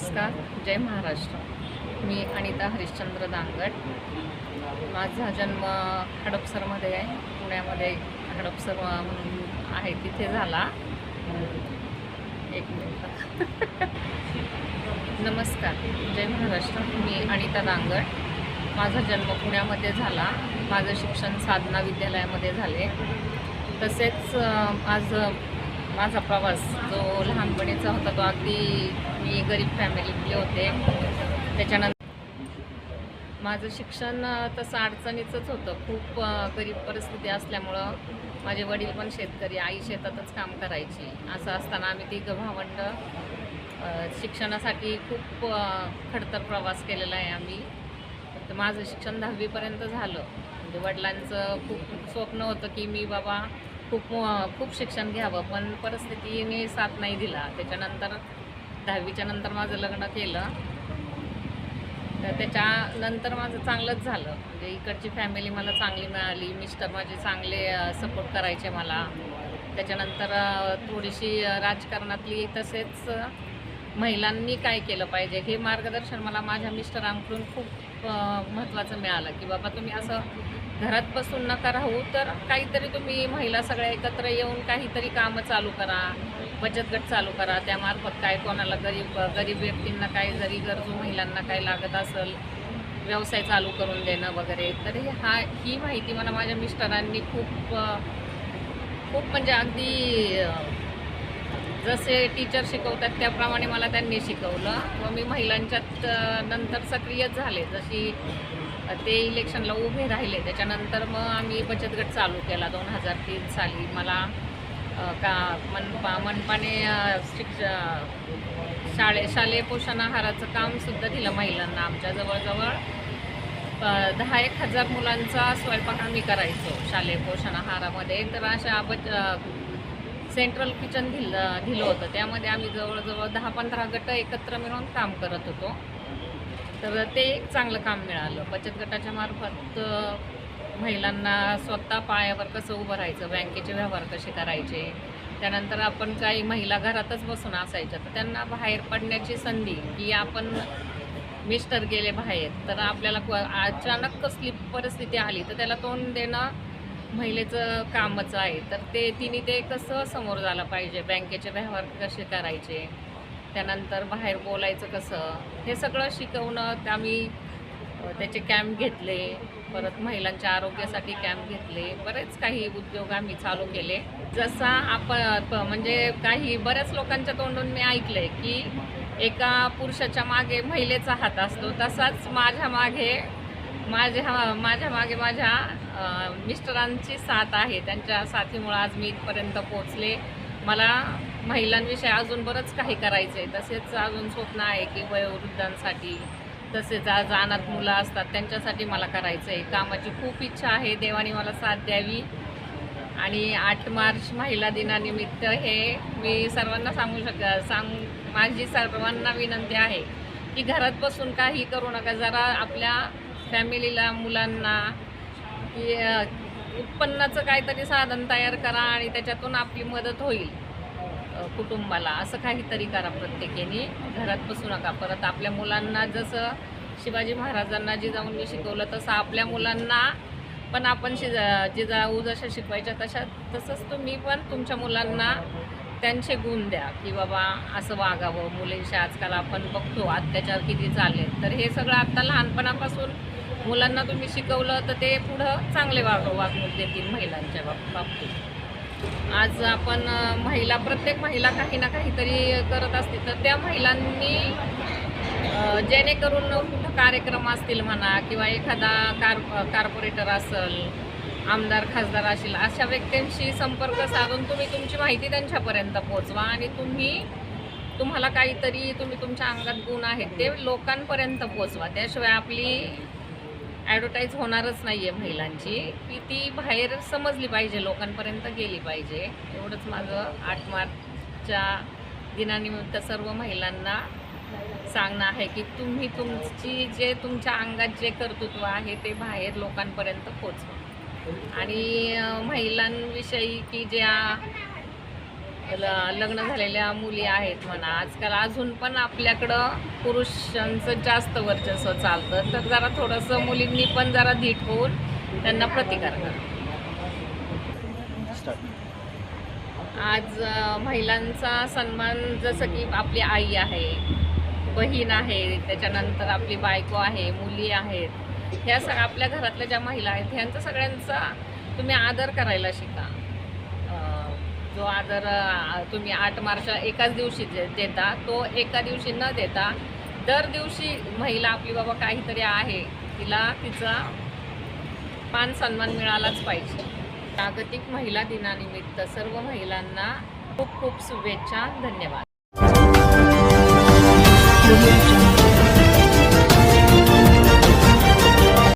नमस्कार जय महाराष्ट्र. मी अनिता हरिश्चंद्र दांगट माझा जन्म हडपसरमध्ये आहे. पुण्यामध्ये हडपसर म्हणून आहे. तिथे झाला. एक मिनिट. नमस्कार जय महाराष्ट्र. मी अनिता दांगट माझा जन्म पुण्यामध्ये झाला. माझं शिक्षण साधना विद्यालयामध्ये झाले. तसेच माझं माझा प्रवास जो लहानपणीचा होता तो अगदी मी गरीब फॅमिलीतले होते. त्याच्यानंतर माझं शिक्षण तसं अडचणीचंच होतं. खूप गरीब परिस्थिती असल्यामुळं माझे वडील पण शेतकरी आई शेतातच काम करायची. असं असताना आम्ही तिघं भावंड शिक्षणासाठी खूप खडतर प्रवास केलेला आहे आम्ही. तर माझं शिक्षण दहावीपर्यंत झालं. म्हणजे वडिलांचं खूप स्वप्न होतं की मी बाबा खूप खूप शिक्षण घ्यावं पण परिस्थितीने साथ नाही दिला. त्याच्यानंतर दहावीच्या नंतर माझं लग्न केलं. तर त्याच्यानंतर माझं चांगलंच झालं. म्हणजे इकडची फॅमिली मला चांगली मिळाली मिस्टर माझे चांगले सपोर्ट करायचे मला. त्याच्यानंतर थोडीशी राजकारणातली तसेच महिलांनी काय केलं पाहिजे? हे मार्गदर्शन मला माझ्या मिस्टरांकडून खूप महत्त्वाचं मिळालं की बाबा तुम्ही असं घरात बसून नका राहू तर काहीतरी तुम्ही महिला सगळ्या एकत्र येऊन काहीतरी कामं चालू करा बचत गट चालू करा त्यामार्फत काय कोणाला गरीब गरीब व्यक्तींना काय जरी गरजू महिलांना काय लागत असेल व्यवसाय चालू करून देणं वगैरे. तर हा ही माहिती मला माझ्या मिस्टरांनी खूप खूप म्हणजे अगदी जसे टीचर शिकवतात त्याप्रमाणे मला त्यांनी शिकवलं व मी महिलांच्यात नंतर सक्रियच झाले. जशी ते इलेक्शनला उभे राहिले त्याच्यानंतर मग आम्ही बचत गट चालू केला दोन हजार तीन साली. मला का मनपा मनपाने शिक्ष शाळे शालेय पोषण आहाराचं कामसुद्धा दिलं महिलांना आमच्या जवळजवळ. दहा एक हजार मुलांचा स्वयंपाक आम्ही करायचो शालेय पोषण आहारामध्ये. तर अशा बच सेंट्रल किचन दिलं दिलं होतं. त्यामध्ये आम्ही जवळजवळ दहा पंधरा गट एकत्र मिळून काम करत होतो. तर ते एक चांगलं काम मिळालं. बचत गटाच्या मार्फत महिलांना स्वतः पायावर कसं उभं राहायचं बँकेचे व्यवहार कसे करायचे? त्यानंतर आपण काही महिला घरातच बसून असायच्या. तर त्यांना बाहेर पडण्याची संधी की आपण मिस्टर गेले बाहेर तर आपल्याला अचानक कसली परिस्थिती आली तर त्याला तोंड देणं महिलेचं कामच आहे. तर ते तिने ते कसं समोर झालं पाहिजे? बँकेचे व्यवहार कसे करायचे? त्यानंतर बाहेर बोलायचं कसं? हे सगळं शिकवणं आम्ही त्याचे कॅम्प घेतले. परत महिलांच्या आरोग्यासाठी कॅम्प घेतले. बरेच काही उद्योग आम्ही चालू केले. जसा आपण प- म्हणजे काही बऱ्याच लोकांच्या तोंडून मी ऐकलंय की एका पुरुषाच्या मागे महिलेचा हात असतो. तसाच माझ्या मागे माझ्या माझ्या मागे माझ्या मिस्टरांची साथ आहे. त्यांच्या साथीमुळं आज मी इथपर्यंत पोचले मला महिलांविषयी अजून बरंच काही करायचं आहे तसेच अजून स्वप्न आहे की वयोवृद्धांसाठी तसेच आज अनाथ मुलं असतात त्यांच्यासाठी मला करायचं आहे कामाची खूप इच्छा आहे. देवाने मला साथ द्यावी. आणि आठ मार्च महिला दिनानिमित्त हे मी सर्वांना सांगू शक सांग माझी सर्वांना विनंती आहे की घरात बसून काही करू नका. जरा आपल्या फॅमिलीला मुलांना की उत्पन्नाचं काहीतरी साधन तयार करा आणि त्याच्यातून आपली मदत होईल कुटुंबाला. असं काहीतरी करा प्रत्येकाने. घरात बसू नका. परत आपल्या मुलांना जसं शिवाजी महाराजांना जिजाऊंनी शिकवलं तसं आपल्या मुलांना पण आपण शिजा जिजाऊ जशा शिकवायच्या तशा तसंच तुम्ही पण तुमच्या मुलांना त्यांचे गुण द्या. की बाबा असं वागावं. मुलींशी आजकाल आपण बघतो अत्याचार किती चालेल तर हे सगळं आत्ता लहानपणापासून मुलांना तुम्ही शिकवलं तर ते पुढं चांगले वाग वागणूक देतील महिलांच्या बाब- बाबतीत. आज आपण महिला प्रत्येक महिला काही ना काहीतरी करत असते तर त्या महिलांनी जेणेकरून कुठं कार्यक्रम असतील म्हणा किंवा एखादा कार कार्पोरेटर असेल आमदार खासदार असेल अशा व्यक्तींशी संपर्क साधून तुम्ही तुमची माहिती त्यांच्यापर्यंत पोहोचवा आणि तुम्ही तुम्हाला काहीतरी तुम्ही तुमच्या अंगात गुण आहेत ते लोकांपर्यंत पोचवा. त्याशिवाय आपली ॲडव्हर्टाईज होणारच नाही आहे महिलांची. की ती बाहेर समजली पाहिजे लोकांपर्यंत गेली पाहिजे. एवढंच माझं आठ मार्चच्या दिनानिमित्त सर्व महिलांना सांगणं आहे की तुम्ही तुमची जे तुमच्या अंगात जे कर्तृत्व आहे ते बाहेर लोकांपर्यंत पोचवा. आणि महिलांविषयी की ज्या लग्न झालेल्या मुली आहेत म्हणा. आजकाल अजून पण आपल्याकडं पुरुषांचं जास्त वर्चस्व चालतं. तर जरा थोडंसं मुलींनी पण जरा धीट होऊन त्यांना प्रतिकार करा. आज महिलांचा सन्मान जसं की आपली आई आहे बहीण आहे त्याच्यानंतर आपली बायको आहे मुली आहेत. ह्या सगळ्या आपल्या घरातल्या ज्या महिला आहेत ह्यांचा सगळ्यांचा तुम्ही आदर करायला शिका. जो आदर तुम्ही आठ मार्च एकाच दिवशी जे- देता तो एका दिवशी न देता दर दिवशी महिला आपली बाबा काहीतरी आहे तिला तिचा मान सन्मान मिळालाच पाहिजे. जागतिक महिला दिनानिमित्त सर्व महिलांना खूप खूप शुभेच्छा धन्यवाद.